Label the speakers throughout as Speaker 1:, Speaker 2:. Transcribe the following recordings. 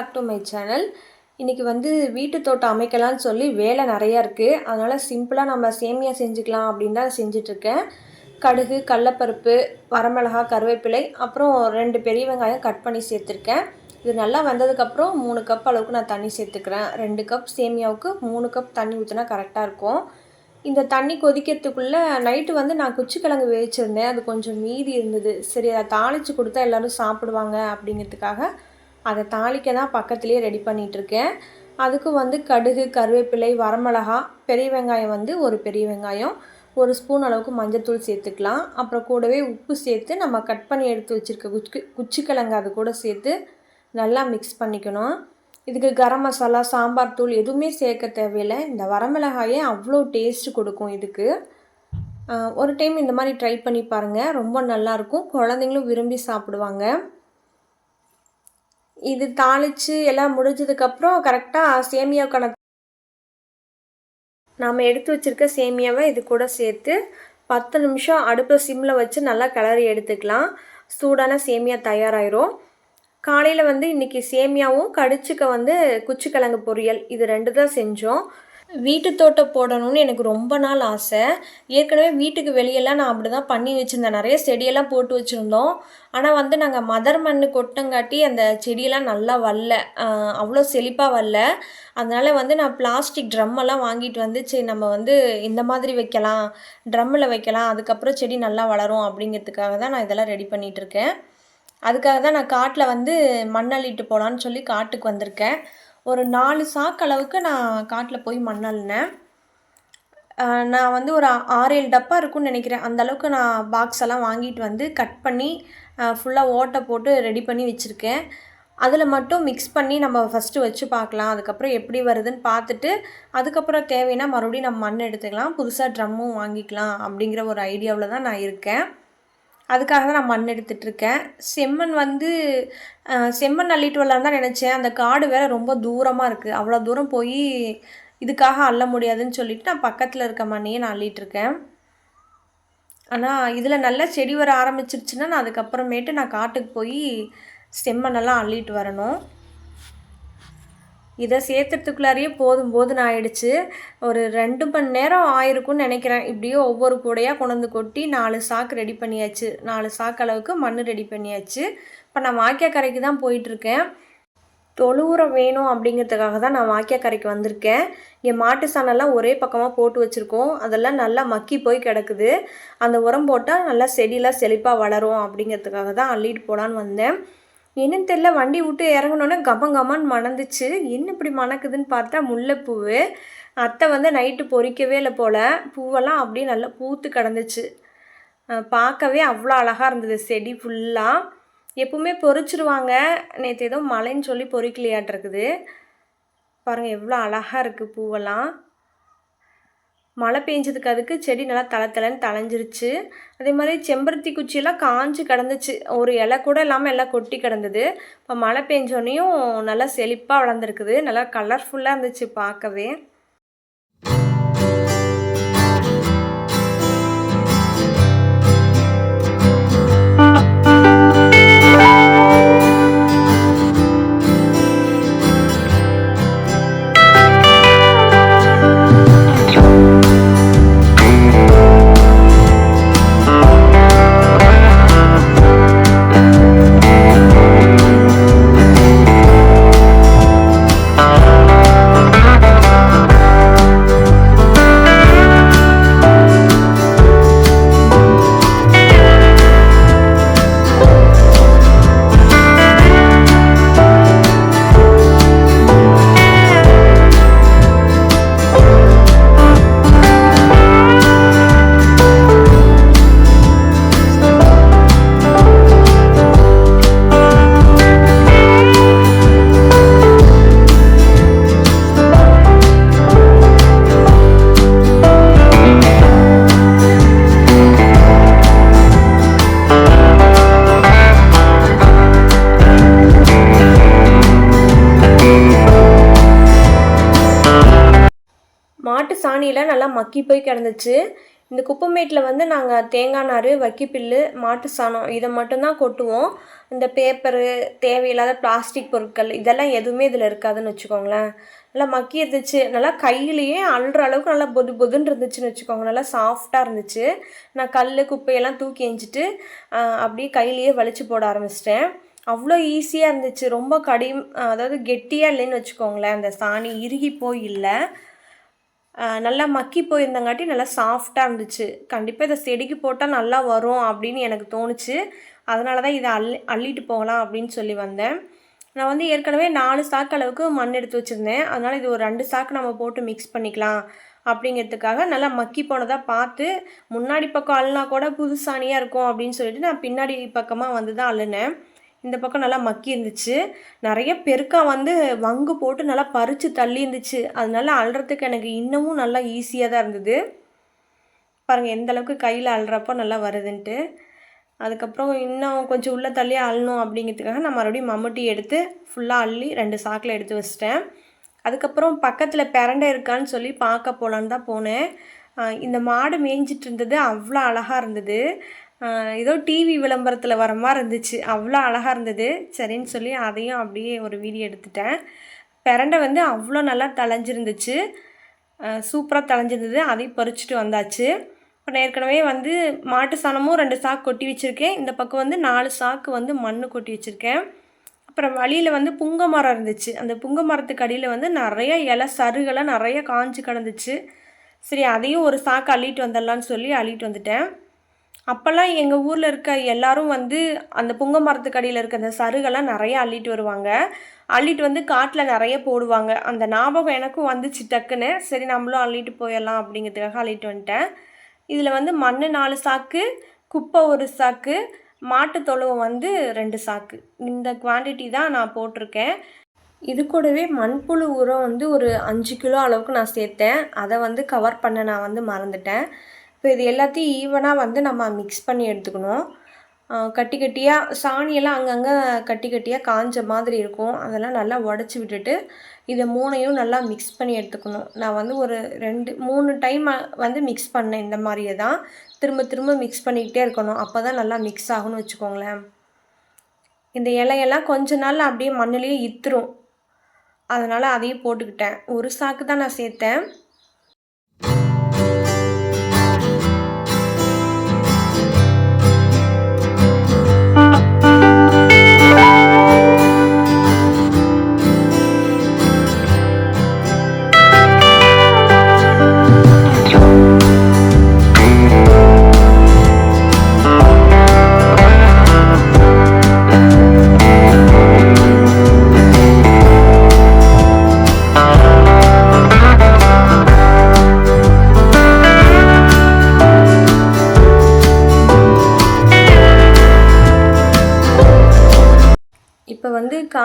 Speaker 1: Back to my channel இன்றைக்கி வந்து வீட்டு தோட்டம் அமைக்கலாம்னு சொல்லி வேலை நிறையா இருக்குது அதனால் சிம்பிளாக நம்ம சேமியா செஞ்சுக்கலாம் அப்படின்னு தான் செஞ்சிட்ருக்கேன் கடுகு கடலப்பருப்பு வரமிளகா கருவேப்பிலை அப்புறம் ரெண்டு பெரிய வெங்காயம் கட் பண்ணி சேர்த்துருக்கேன். இது நல்லா வந்ததுக்கப்புறம் மூணு கப் அளவுக்கு நான் தண்ணி சேர்த்துக்கிறேன். ரெண்டு கப் சேமியாவுக்கு மூணு கப் தண்ணி ஊற்றினா கரெக்டாக இருக்கும். இந்த தண்ணி கொதிக்கிறதுக்குள்ளே நைட்டு வந்து நான் குச்சிக்கிழங்கு வேவிச்சிருந்தேன். அது கொஞ்சம் மீதி இருந்தது. சரி அதை தாளித்து கொடுத்தா எல்லோரும் சாப்பிடுவாங்க அப்படிங்கிறதுக்காக அதை தாளிக்க தான் பக்கத்துலேயே ரெடி பண்ணிகிட்ருக்கேன் அதுக்கு வந்து கடுகு கருவேப்பிலை வரமிளகா பெரிய வெங்காயம் வந்து ஒரு பெரிய வெங்காயம் ஒரு ஸ்பூன் அளவுக்கு மஞ்சத்தூள் சேர்த்துக்கலாம். அப்புறம் கூடவே உப்பு சேர்த்து நம்ம கட் பண்ணி எடுத்து வச்சுருக்க குச்சி குச்சிக்கிழங்கு அது கூட சேர்த்து நல்லா மிக்ஸ் பண்ணிக்கணும். இதுக்கு கரம் மசாலா சாம்பார் தூள் எதுவுமே சேர்க்க தேவையில்லை. இந்த வரமிளகாயே அவ்வளோ டேஸ்ட் கொடுக்கும் இதுக்கு. ஒரு டைம் இந்த மாதிரி ட்ரை பண்ணி பாருங்கள் ரொம்ப நல்லாயிருக்கும் குழந்தைங்களும் விரும்பி சாப்பிடுவாங்க. இது தாளித்து எல்லாம் முடிஞ்சதுக்கப்புறம் கரெக்டாக சேமியாவுக்கான நாம் எடுத்து வச்சுருக்க சேமியாவை இது கூட சேர்த்து பத்து நிமிஷம் அடுப்பில் சிம்மில் வச்சு நல்லா கிளறி எடுத்துக்கலாம். சூடான சேமியா தயாராயிரும். காலையில் வந்து இன்றைக்கி சேமியாவும் கடிச்சிக்க வந்து குச்சிக்கிழங்கு பொரியல் இது ரெண்டு தான் செஞ்சோம். வீட்டு தோட்டம் போடணும்னு எனக்கு ரொம்ப நாள் ஆசை. ஏற்கனவே வீட்டுக்கு வெளியெல்லாம் நான் அப்படி தான் பண்ணி வச்சுருந்தேன். நிறைய செடியெல்லாம் போட்டு வச்சுருந்தோம். ஆனால் வந்து நாங்கள் மதர் மண் கொட்டங்காட்டி அந்த செடியெல்லாம் நல்லா வரல. அவ்வளோ செழிப்பாக வரல. அதனால் வந்து நான் பிளாஸ்டிக் ட்ரம்மெல்லாம் வாங்கிட்டு வந்து சரி நம்ம வந்து இந்த மாதிரி வைக்கலாம். ட்ரம்மில் வைக்கலாம். அதுக்கப்புறம் செடி நல்லா வளரும் அப்படிங்கிறதுக்காக தான் நான் இதெல்லாம் ரெடி பண்ணிகிட்ருக்கேன் அதுக்காக தான் நான் காட்டில் வந்து மண் அள்ளிட்டு போகலான்னு சொல்லி காட்டுக்கு வந்திருக்கேன். ஒரு நாலு சாக்கு அளவுக்கு நான் காட்டில் போய் மண் அள்ளினேன் நான் வந்து ஒரு ஆறு ஏழு டப்பா இருக்கும்னு நினைக்கிறேன். அந்தளவுக்கு நான் பாக்ஸ் எல்லாம் வாங்கிட்டு வந்து கட் பண்ணி ஃபுல்லாக ஓட்டை போட்டு ரெடி பண்ணி வச்சுருக்கேன். அதில் மட்டும் மிக்ஸ் பண்ணி நம்ம ஃபஸ்ட்டு வச்சு பார்க்கலாம். அதுக்கப்புறம் எப்படி வருதுன்னு பார்த்துட்டு அதுக்கப்புறம் தேவைன்னா மறுபடியும் நம்ம மண் எடுத்துக்கலாம். புதுசாக ட்ரம்மும் வாங்கிக்கலாம் அப்படிங்கிற ஒரு ஐடியாவில் தான் நான் இருக்கேன். அதுக்காக தான் நான் மண் எடுத்துட்ருக்கேன் செம்மண் வந்து செம்மண் அள்ளிட்டு வரலான்னு தான் நினச்சேன். அந்த காடு வேற ரொம்ப தூரமாக இருக்குது அவ்வளோ தூரம் போய் இதுக்காக அள்ள முடியாதுன்னு சொல்லிட்டு நான் பக்கத்தில் இருக்க மண்ணையே நான் அள்ளிட்டுருக்கேன் ஆனால் இதில் நல்ல செடி வர ஆரம்பிச்சிருச்சுன்னா நான் அதுக்கப்புறமேட்டு நான் காட்டுக்கு போய் செம்மண்ணெல்லாம் அள்ளிட்டு வரணும். இதை சேர்த்துறதுக்குள்ளாரையே போதும் போதும் ஆயிடுச்சு. ஒரு ரெண்டு மணி நேரம் ஆயிருக்கும்னு நினைக்கிறேன். இப்படியே ஒவ்வொரு கூடையாக கொண்டு வந்து கொட்டி நாலு சாக்கு ரெடி பண்ணியாச்சு. நாலு சாக்கு அளவுக்கு மண் ரெடி பண்ணியாச்சு. இப்போ நான் வாக்கியாக்கரைக்கு தான் போயிட்டுருக்கேன். தொழு உரம் வேணும் அப்படிங்கிறதுக்காக தான் நான் வாக்கியாக்கரைக்கு வந்திருக்கேன். இங்கே மாட்டு சாணம்லாம் ஒரே பக்கமாக போட்டு வச்சுருக்கோம். அதெல்லாம் நல்லா மக்கி போய் கிடக்குது. அந்த உரம் போட்டால் நல்லா செடியெல்லாம் செழிப்பாக வளரும் அப்படிங்கிறதுக்காக தான் அள்ளிட்டு போகலான்னு வந்தேன். என்னன்னு தெரியல வண்டி விட்டு இறங்கினோன்னே கம மணந்துச்சு. என்ன இப்படி மணக்குதுன்னு பார்த்தா முல்லைப்பூவு. அத்தை வந்து நைட்டு பொறிக்கவே இல்லை போல். பூவெல்லாம் அப்படியே நல்லா பூத்து கிடந்துச்சு. பார்க்கவே அவ்வளோ அழகாக இருந்தது. செடி ஃபுல்லாக எப்பவுமே பொறிச்சிருவாங்க. நேற்று ஏதோ மழைன்னு சொல்லி பொறிக்கலையாட்டிருக்குது. பாருங்கள் எவ்வளோ அழகாக இருக்குது பூவெல்லாம். மழை பெஞ்சதுக்கு அதுக்கு செடி நல்லா தலை தலைன்னு தளைஞ்சிருச்சு. அதே மாதிரி செம்பருத்தி குச்சியெல்லாம் காஞ்சு கிடந்துச்சு. ஒரு இலை கூட இல்லாமல் எல்லாம் கொட்டி கிடந்தது. இப்போ மழை பெஞ்சோடனையும் நல்லா செழிப்பாக வளர்ந்துருக்குது. நல்லா கலர்ஃபுல்லாக இருந்துச்சு பார்க்கவே. மாட்டு சாணியெல்லாம் நல்லா மக்கி போய் கிடந்துச்சு. இந்த குப்பைமேட்டில் வந்து நாங்கள் தேங்காய் நார் வக்கிப்பில்லு மாட்டு சாணம் இதை மட்டும்தான் கொட்டுவோம். இந்த பேப்பரு தேவையில்லாத பிளாஸ்டிக் பொருட்கள் இதெல்லாம் எதுவுமே இதில் இருக்காதுன்னு வச்சுக்கோங்களேன். நல்லா மக்கி இருந்துச்சு. நல்லா கையிலேயே அல்ற அளவுக்கு நல்லா பொது பொதுன்னு இருந்துச்சுன்னு வச்சுக்கோங்க. நல்லா சாஃப்டாக இருந்துச்சு. நான் கல் குப்பையெல்லாம் தூக்கி எஞ்சிட்டு அப்படியே கையிலேயே வலிச்சு போட ஆரம்பிச்சிட்டேன். அவ்வளோ ஈஸியாக இருந்துச்சு. ரொம்ப கடி அதாவது கெட்டியாக இல்லைன்னு வச்சுக்கோங்களேன். அந்த சாணி இறுகி போய் இல்லை. நல்லா மக்கி போயிருந்தங்காட்டி நல்லா சாஃப்டாக இருந்துச்சு. கண்டிப்பாக இதை செடிக்கு போட்டால் நல்லா வரும் அப்படின்னு எனக்கு தோணுச்சு. அதனால தான் இதை அள்ளி அள்ளிட்டு போகலாம் அப்படின்னு சொல்லி வந்தேன். நான் வந்து ஏற்கனவே நாலு சாக்கு அளவுக்கு மண் எடுத்து வச்சுருந்தேன். அதனால் இது ஒரு ரெண்டு சாக்கு நம்ம போட்டு மிக்ஸ் பண்ணிக்கலாம் அப்படிங்கிறதுக்காக நல்லா மக்கி போனதாக பார்த்து முன்னாடி பக்கம் அள்ளினா கூட புதுசானியாக இருக்கும் அப்படின்னு சொல்லிட்டு நான் பின்னாடி பக்கமாக வந்து தான் அள்ளினேன். இந்த பக்கம் நல்லா மக்கி இருந்துச்சு நிறைய பெருக்கா வந்து வங்கு போட்டு நல்லா பறித்து தள்ளி இருந்துச்சு அதனால அழுறதுக்கு எனக்கு இன்னமும் நல்லா ஈஸியாக தான் இருந்தது. பாருங்கள் எந்த அளவுக்கு கையில் அழுறப்போ நல்லா வருதுன்ட்டு. அதுக்கப்புறம் இன்னும் கொஞ்சம் உள்ளே தள்ளி அள்ளணும் அப்படிங்கிறதுக்காக நான் மறுபடியும் மம்முட்டி எடுத்து ஃபுல்லாக அள்ளி ரெண்டு சாக்கில் எடுத்து வச்சிட்டேன். அதுக்கப்புறம் பக்கத்தில் பிரண்டை இருக்கான்னு சொல்லி பார்க்க போகலான்னு தான் போனேன். இந்த மாடு மேய்ஞ்சிட்டு இருந்தது அவ்வளோ அழகாக இருந்தது. ஏதோ டிவி விளம்பரத்தில் வர மாதிரி இருந்துச்சு. அவ்வளோ அழகாக இருந்தது. சரின்னு சொல்லி அதையும் அப்படியே ஒரு வீடியோ எடுத்துட்டேன். பிரண்டை வந்து அவ்வளோ நல்லா தளைஞ்சிருந்துச்சு சூப்பராக தளைஞ்சிருந்தது அதையும் பறிச்சுட்டு வந்தாச்சு. இப்போ ஏற்கனவே வந்து மாட்டு சாணமும் ரெண்டு சாக்கு கொட்டி வச்சுருக்கேன். இந்த பக்கம் வந்து நாலு சாக்கு வந்து மண் கொட்டி வச்சுருக்கேன். அப்புறம் வழியில் வந்து புங்க மரம் இருந்துச்சு. அந்த புங்க மரத்துக்கு அடியில் வந்து நிறைய இலை சருகெல்லாம் நிறைய காஞ்சி கிடந்துச்சு. சரி அதையும் ஒரு சாக்கு அள்ளிட்டு வந்துடலான்னு சொல்லி அள்ளிட்டு வந்துட்டேன். அப்போல்லாம் எங்கள் ஊரில் இருக்க எல்லாரும் வந்து அந்த புங்க மரத்துக்கு அடியில் இருக்க அந்த சருகெல்லாம் நிறைய அள்ளிட்டு வருவாங்க. அள்ளிட்டு வந்து காட்டில் நிறைய போடுவாங்க. அந்த ஞாபகம் எனக்கும் வந்துச்சு டக்குன்னு. சரி நம்மளும் அள்ளிட்டு போயிடலாம் அப்படிங்கிறதுக்காக அள்ளிட்டு வந்துட்டேன். இதில் வந்து மண் நாலு சாக்கு குப்பை ஒரு சாக்கு மாட்டு தொழுவம் வந்து ரெண்டு சாக்கு. இந்த குவான்டிட்டி தான் நான் போட்டிருக்கேன். இது கூடவே மண்புழு உரம் வந்து ஒரு அஞ்சு கிலோ அளவுக்கு நான் சேர்த்தேன். அதை வந்து கவர் பண்ண நான் வந்து மறந்துட்டேன். இப்போ இது எல்லாத்தையும் ஈவனாக வந்து நம்ம மிக்ஸ் பண்ணி எடுத்துக்கணும். கட்டி கட்டியாக சாணியெல்லாம் அங்கங்கே கட்டி கட்டியாக காஞ்ச மாதிரி இருக்கும். அதெல்லாம் நல்லா உடச்சி விட்டுட்டு இதை மூணையும் நல்லா மிக்ஸ் பண்ணி எடுத்துக்கணும். நான் வந்து ஒரு ரெண்டு மூணு டைம் வந்து மிக்ஸ் பண்ணேன் இந்த மாதிரியே தான். திரும்ப திரும்ப மிக்ஸ் பண்ணிக்கிட்டே இருக்கணும். அப்போ தான் நல்லா மிக்ஸ் ஆகும்னு வச்சுக்கோங்களேன். இந்த இலையெல்லாம் கொஞ்ச நாள் அப்படியே மண்ணிலேயே இத்துரும். அதனால் அதையும் போட்டுக்கிட்டேன். ஒரு சாக்கு தான் நான் சேர்த்தேன்.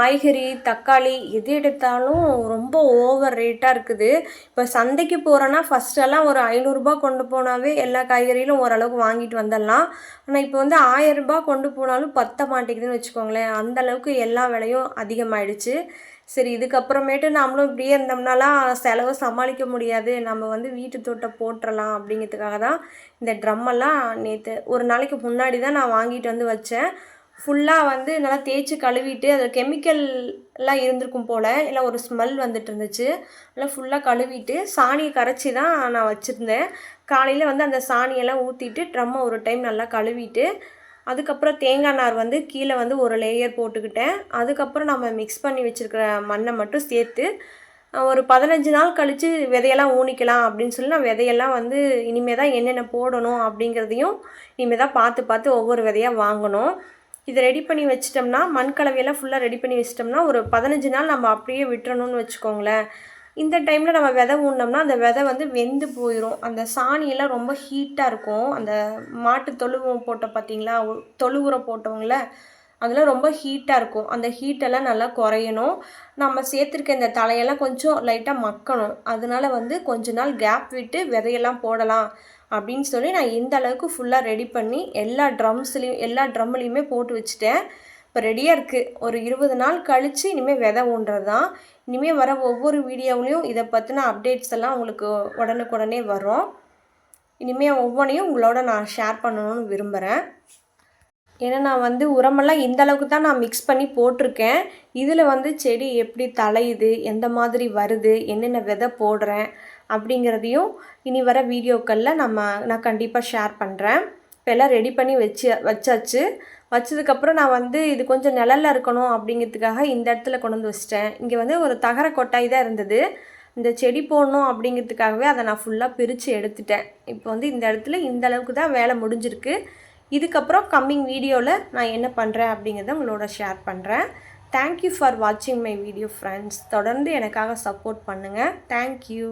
Speaker 1: காய்கறி தக்காளி எது எடுத்தாலும் ரொம்ப ஓவர் ரேட்டாக இருக்குது. இப்போ சந்தைக்கு போகிறோன்னா ஃபஸ்ட்டெல்லாம் ஒரு ஐநூறுரூபா கொண்டு போனாவே எல்லா காய்கறிகளும் ஓரளவுக்கு வாங்கிட்டு வந்துடலாம். ஆனால் இப்போ வந்து ஆயரூபா கொண்டு போனாலும் பத்த மாட்டேங்குதுன்னு வச்சுக்கோங்களேன். அந்த அளவுக்கு எல்லா விலையும் அதிகமாகிடுச்சு சரி இதுக்கப்புறமேட்டு நம்மளும் இப்படியே இருந்தோம்னாலாம் செலவை சமாளிக்க முடியாது. நம்ம வந்து வீட்டு தோட்டம் போட்டுடலாம் அப்படிங்கிறதுக்காக தான் இந்த ட்ரம்மெல்லாம் நேற்று ஒரு நாளைக்கு முன்னாடி தான் நான் வாங்கிட்டு வந்து வச்சேன். ஃபுல்லாக வந்து நல்லா தேய்ச்சி கழுவிட்டு அதில் கெமிக்கல்லாம் இருந்திருக்கும் போல் இல்லை ஒரு ஸ்மெல் வந்துட்டு இருந்துச்சு. நல்லா ஃபுல்லாக கழுவிட்டு சாணியை கரைச்சி தான் நான் வச்சுருந்தேன். காலையில் வந்து அந்த சாணியெல்லாம் ஊற்றிட்டு ட்ரம்மை ஒரு டைம் நல்லா கழுவிட்டு அதுக்கப்புறம் தேங்காய் நார் வந்து கீழே வந்து ஒரு லேயர் போட்டுக்கிட்டேன். அதுக்கப்புறம் நம்ம மிக்ஸ் பண்ணி வச்சுருக்கிற மண்ணை மட்டும் சேர்த்து ஒரு பதினஞ்சு நாள் கழித்து விதையெல்லாம் ஊனிக்கலாம் அப்படின்னு சொல்லி நான் விதையெல்லாம் வந்து இனிமேல் தான் என்னென்ன போடணும் அப்படிங்கிறதையும் இனிமேல் தான் பார்த்து பார்த்து ஒவ்வொரு விதையாக வாங்கணும். இதை ரெடி பண்ணி வச்சிட்டோம்னா மண் கலவையெல்லாம் ஃபுல்லாக ரெடி பண்ணி வச்சிட்டோம்னா ஒரு பதினஞ்சு நாள் நம்ம அப்படியே விட்டுறணும்னு வச்சுக்கோங்களேன். இந்த டைமில் நம்ம விதை ஊண்டோம்னா அந்த விதை வந்து வெந்து போயிடும் அந்த சாணியெல்லாம் ரொம்ப ஹீட்டாக இருக்கும். அந்த மாட்டு தொழுவம் போட்ட பார்த்தீங்களா தொழு போட்டவங்கள அதெல்லாம் ரொம்ப ஹீட்டாக இருக்கும். அந்த ஹீட்டெல்லாம் நல்லா குறையணும். நம்ம சேர்த்துருக்க இந்த தலையெல்லாம் கொஞ்சம் லைட்டாக மக்கணும். அதனால வந்து கொஞ்ச நாள் கேப் விட்டு விதையெல்லாம் போடலாம். அப்படின்னு சொல்லி நான் இந்த அளவுக்கு ஃபுல்லாக ரெடி பண்ணி எல்லா ட்ரம்ஸ்லேயும் எல்லா ட்ரம்லேயுமே போட்டு வச்சுட்டேன். இப்போ ரெடியாக இருக்குது ஒரு இருபது நாள் கழித்து இனிமேல் விதை ஊன்றது தான் இனிமேல் வர ஒவ்வொரு வீடியோவிலையும் இதை பற்றின அப்டேட்ஸ் எல்லாம் உங்களுக்கு உடனுக்குடனே வரும். இனிமேல் ஒவ்வொன்றையும் உங்களோட நான் ஷேர் பண்ணணும்னு விரும்புகிறேன் ஏன்னா நான் வந்து உரமெல்லாம் இந்த அளவுக்கு தான் நான் மிக்ஸ் பண்ணி போட்டிருக்கேன். இதில் வந்து செடி எப்படி தலையுது? எந்த மாதிரி வருது? என்னென்ன விதை போடுறேன்? அப்படிங்கிறதையும் இனி வர வீடியோக்களில் நம்ம நான் கண்டிப்பாக ஷேர் பண்ணுறேன் இப்போ எல்லாம் ரெடி பண்ணி வச்சு வச்சாச்சு. வச்சதுக்கப்புறம் நான் வந்து இது கொஞ்சம் நிழலில் இருக்கணும் அப்படிங்கிறதுக்காக இந்த இடத்துல கொண்டு வந்து வச்சிட்டேன். இங்கே வந்து ஒரு தகர கொட்டாய் தான் இருந்தது. இந்த செடி போடணும் அப்படிங்கிறதுக்காகவே அதை நான் ஃபுல்லாக பிரித்து எடுத்துட்டேன். இப்போ வந்து இந்த இடத்துல இந்த அளவுக்கு தான் வேலை முடிஞ்சிருக்கு. இதுக்கப்புறம் கம்மிங் வீடியோவில் நான் என்ன பண்ணுறேன் அப்படிங்கிறத உங்களோட ஷேர் பண்ணுறேன் தேங்க்யூ ஃபார் வாட்சிங் மை வீடியோ ஃப்ரெண்ட்ஸ் தொடர்ந்து எனக்காக சப்போர்ட் பண்ணுங்கள் தேங்க்யூ